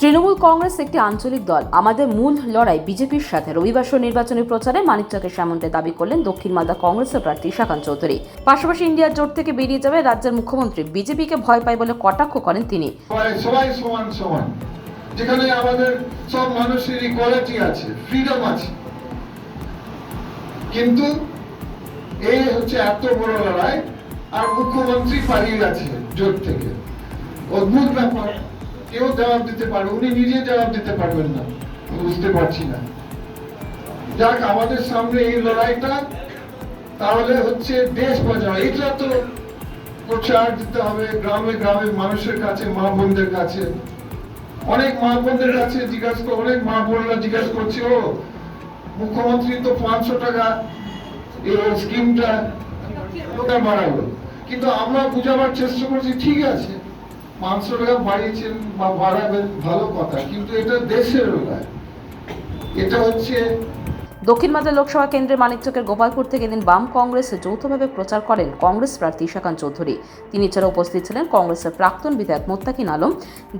তৃণমূল কংগ্রেস একটি আঞ্চলিক দল। আমাদের মূল লড়াই বিজেপির সাথে। রবিবার নির্বাচনী প্রচারে মানিক মানিকচকের সামন্তে দাবি করলেন দক্ষিণ মালদা কংগ্রেসের প্রার্থী শাকান চৌধুরী। পাশাপাশি ইন্ডিয়ার জোট থেকে বেরিয়ে যাবে রাজ্যের মুখ্যমন্ত্রী। বিজেপিকে ভয় পায় বলে কটাক্ষ করেন তিনি। সবাই সমান সমান। যেখানে আমাদের সব মানুষের ইকোয়ালিটি আছে ফ্রিডম আছে। কিন্তু এই হচ্ছে এত বড় লড়াই, আর মুখ্যমন্ত্রী পালিয়ে গেছে জোট থেকে। অদ্ভুত ব্যাপার। কেউ জবাব দিতে পারবে উনি নিজে জবাব দিতে পারবেন না। বুঝতে পারছি না। যাক আমাদের সামনে এই লড়াইটা তাহলে হচ্ছে দেশ বাঁচানো এটা তো প্রচার দিতে হবে গ্রামে গ্রামে মানুষের কাছে মা বোনদের কাছে। অনেক মা বোনদের কাছে জিজ্ঞাসা করে অনেক মা বোনরা জিজ্ঞাসা করছে ও মুখ্যমন্ত্রী তো পাঁচশো টাকা এই স্কিমটা বাড়ালো? কিন্তু আমরা বুঝাবার চেষ্টা করছি ঠিক আছে। পাঁচশো টাকা বাড়িয়েছেন বা বাড়াবেন, ভালো কথা, কিন্তু এটা দেশের এটা হচ্ছে দক্ষিণ মালদা লোকসভা কেন্দ্রের মানিকচকের গোপালপুর থেকে এদিন বাম কংগ্রেস যৌথভাবে প্রচার করেন কংগ্রেস প্রার্থী শাকান চৌধুরী। তিনি এছাড়া উপস্থিত ছিলেন কংগ্রেসের প্রাক্তন বিধায়ক মোত্তাকিন আলম,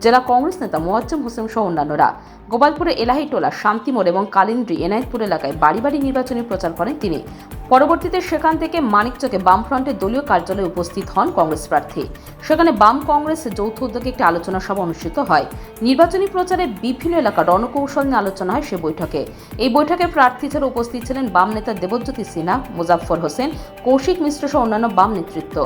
জেলা কংগ্রেস নেতা মোয়াজ্জম হোসেন সহ অন্যান্যরা। গোপালপুরে এলাহিটোলা, শান্তিমোড় এবং কালিন্দ্রি এনায়েতপুর এলাকায় বাড়ি বাড়ি নির্বাচনী প্রচার করেন তিনি। পরবর্তীতে সেখান থেকে মানিকচকে বামফ্রন্টের দলীয় কার্যালয়ে উপস্থিত হন কংগ্রেস প্রার্থী। সেখানে বাম কংগ্রেস যৌথ উদ্যোগে একটি আলোচনা সভা অনুষ্ঠিত হয়। নির্বাচনী প্রচারে বিভিন্ন এলাকার রণকৌশল নিয়ে আলোচনা হয় সে বৈঠকে। এই বৈঠকে প্রার্থী ছাড়া উপস্থিত ছিলেন বাম নেতা দেবজ্যোতি সিনহা, মুজাফফর হোসেন, কৌশিক মিশ্র সহ অন্যান্য বাম নেতৃত্ব।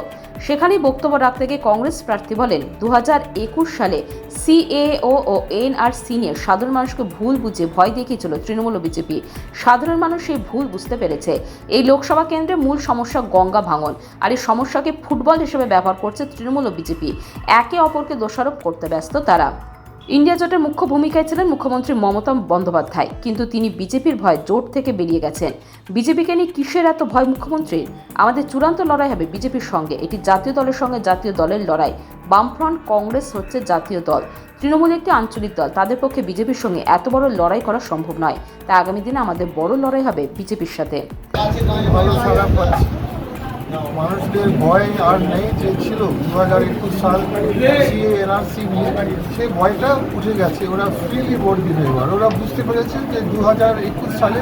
সেখানেই বক্তব্য রাখতে গিয়ে কংগ্রেস প্রার্থী বলেন দু হাজার একুশ সালে সিএও ও এনআরসি নিয়ে সাধারণ মানুষকে ভুল বুঝে ভয় দেখিয়েছিল তৃণমূল বিজেপি। সাধারণ মানুষ সেই ভুল বুঝতে পেরেছে। এই লোকসভা কেন্দ্রে মূল সমস্যা গঙ্গা ভাঙন, আর এই সমস্যাকে ফুটবল হিসেবে ব্যবহার করছে তৃণমূল ও বিজেপি। একে অপরকে দোষারোপ করতে ব্যস্ত তারা। ইন্ডিয়া জোটের মুখ্য ভূমিকায় ছিলেন মুখ্যমন্ত্রী মমতা বন্দ্যোপাধ্যায়। কিন্তু তিনি বিজেপির ভয় জোট থেকে বেরিয়ে গেছেন। বিজেপিকে নিয়ে কিসের এত ভয় মুখ্যমন্ত্রীর আমাদের চূড়ান্ত লড়াই হবে বিজেপির সঙ্গে। এটি জাতীয় দলের সঙ্গে জাতীয় দলের লড়াই। বামফ্রন্ট কংগ্রেস হচ্ছে জাতীয় দল। তৃণমূল একটি আঞ্চলিক দল। তাদের পক্ষে বিজেপির সঙ্গে এত বড় লড়াই করা সম্ভব নয়। তাই আগামী দিনে আমাদের বড় লড়াই হবে বিজেপির সাথে। মানুষদের ভয় আর নেই যে ছিল। দু হাজার একুশ সাল এনআরসি নিয়ে সেই ভয়টা উঠে গেছে। ওরা ফ্রিলি ভোট দিবে এবার। ওরা বুঝতে পেরেছে যে দু হাজার একুশ সালে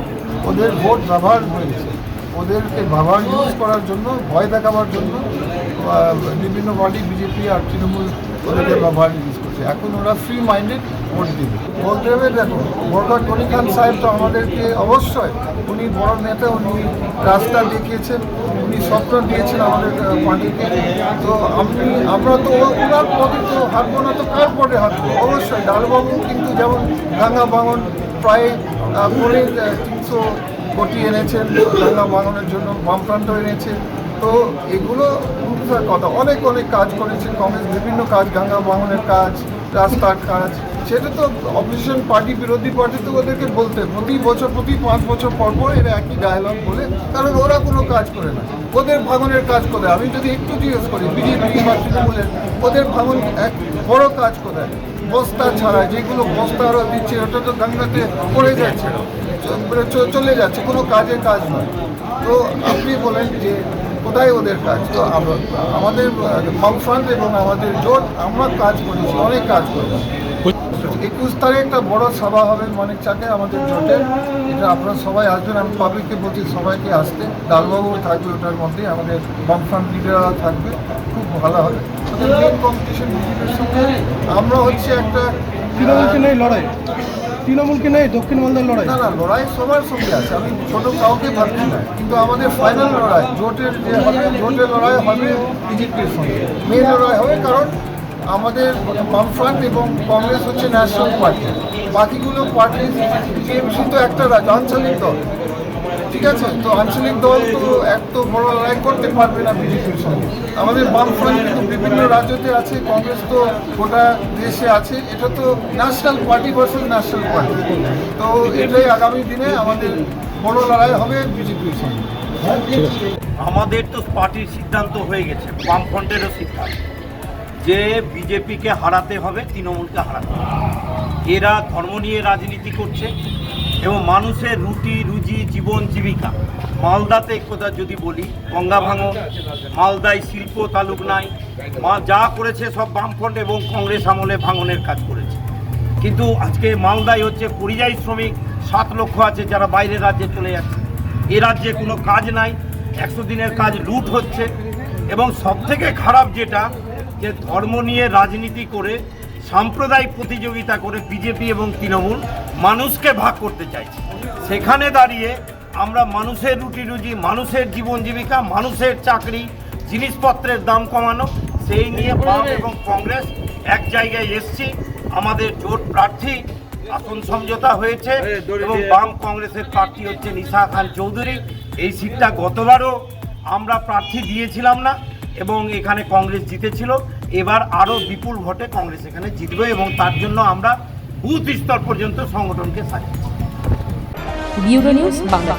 ওদের ভোট ব্যবহার হয়েছে। ওদেরকে ব্যবহার ইউজ করার জন্য, ভয় দেখাবার জন্য বিভিন্ন পার্টি বিজেপি আর তৃণমূল ওদেরকে ব্যবহার ইউজ করছে। এখন ওরা ফ্রি মাইন্ডেড ভোট দিবে। বলতে হবে, দেখো বরকত গনি খান সাহেব তো আমাদেরকে অবশ্যই উনি বড় নেতা, উনি রাস্তা দেখিয়েছেন, উনি স্বপ্ন দিয়েছেন আমাদের পার্টিকে। তো আমি আমরা তো ওনার পদে তো হাঁটবো না, তো কার পদে হাঁটবো? অবশ্যই, ডালবাবু কিন্তু যেমন গঙ্গা ভাঙন প্রায় পরে তিনশো কোটি এনেছেন গঙ্গা ভাঙনের জন্য বামপ্রান্ত এনেছে তো এগুলো কথা। অনেক অনেক কাজ করেছে কংগ্রেস, বিভিন্ন কাজ, গঙ্গা ভাঙনের কাজ, রাস্তার কাজ। সেটা তো অপোজিশন পার্টি বিরোধী পার্টি তো ওদেরকে বলতে, প্রতি বছর, প্রতি পাঁচ বছর পর পর এরা একই ডায়লগ বলে, কারণ ওরা কোনো কাজ করে না। ওদের ভাঙনের কাজ করে। আমি যদি একটু জিজ্ঞেস করি, বিজেপি বা তৃণমূলের, ওদের ভাঙন এক বড় কাজ করে বস্তা ছাড়া যেগুলো বস্তা আরও দিচ্ছে, ওটা তো গঙ্গাতে পড়ে যাচ্ছে, চলে যাচ্ছে, কোনো কাজের কাজ নয়। তো আপনি বলেন যে কোথায় ওদের কাজ। তো আম- আমাদের বামফ্রন্ট এবং আমাদের জোট আমরা কাজ করেছি অনেক কাজ করেছি। একুশ তারিখে একটা বড় সভা হবে অনেক চাকে আমাদের জোটের এটা আপনারা সবাই আসবেন আমি পাবলিককে বলছি সবাইকে আসতে। ডালবাবু থাকবে ওটার মধ্যে আমাদের বামফ্রন্ট লিডাররা থাকবে। খুব ভালো হবে। মেন কম্পিটিশন বিজেপির সঙ্গে। আমরা হচ্ছে একটা লড়াই। তৃণমূলকে নেই? দক্ষিণ মালদার লড়াই? না না, লড়াই সবার সঙ্গে আছে। আমি ছোট কাউকে ভাবছি না। কিন্তু আমাদের ফাইনাল লড়াই, জোটের যে হবে, জোটের লড়াই হবে বিজেপির সঙ্গে। মেন লড়াই হবে কারণ আমাদের বামফ্রন্ট এবং কংগ্রেস হচ্ছে ন্যাশনাল পার্টি বাকিগুলো পার্টি টিএমসি তো একটা আঞ্চলিক দল। ঠিক আছে, তো আঞ্চলিক দল তো এত বড় লড়াই করতে পারবে না বিজেপির সঙ্গে। আমাদের বামফ্রন্ট কিন্তু বিভিন্ন রাজ্যতে আছে, কংগ্রেস তো গোটা দেশে আছে, এটা তো national party versus national party তো এটাই আগামী দিনে আমাদের বড় লড়াই হবে বিজেপির সঙ্গে। আমাদের তো পার্টির সিদ্ধান্ত হয়ে গেছে, বামফ্রন্টেরও সিদ্ধান্ত। যে বিজেপিকে হারাতে হবে, তৃণমূলকে হারাতে হবে। এরা ধর্ম নিয়ে রাজনীতি করছে এবং মানুষের রুটি, রুজি, জীবন, জীবিকা। মালদাতে কথা যদি বলি, গঙ্গা ভাঙন মালদায় শিল্প তালুক নাই, মা যা করেছে সব বামফ্রন্ট এবং কংগ্রেস আমলে ভাঙনের কাজ করেছে। কিন্তু আজকে মালদায় হচ্ছে পরিযায়ী শ্রমিক, সাত লক্ষ আছে যারা বাইরের রাজ্যে চলে যাচ্ছে। এ রাজ্যে কোনো কাজ নাই, একশো দিনের কাজ লুট হচ্ছে। এবং সবথেকে খারাপ যেটা, যে ধর্ম নিয়ে রাজনীতি করে সাম্প্রদায়িক প্রতিযোগিতা করে বিজেপি এবং তৃণমূল মানুষকে ভাগ করতে চাইছে। সেখানে দাঁড়িয়ে আমরা মানুষের রুটি রুজি মানুষের জীবন জীবিকা মানুষের চাকরি জিনিসপত্রের দাম কমানো সেই নিয়ে বাম এবং কংগ্রেস এক জায়গায় এসছি। আমাদের জোট প্রার্থী আসন সমঝোতা হয়েছে এবং বাম কংগ্রেসের প্রার্থী হচ্ছে নিশা খান চৌধুরী। এই সিটটা গতবারও আমরা প্রার্থী দিয়েছিলাম না। এবং এখানে কংগ্রেস জিতেছিল। এবার আরও বিপুল ভোটে কংগ্রেস এখানে জিতবে এবং তার জন্য আমরা বুথ স্তর পর্যন্ত সংগঠনকে সাজাচ্ছি ব্যুরো নিউজ, বাংলা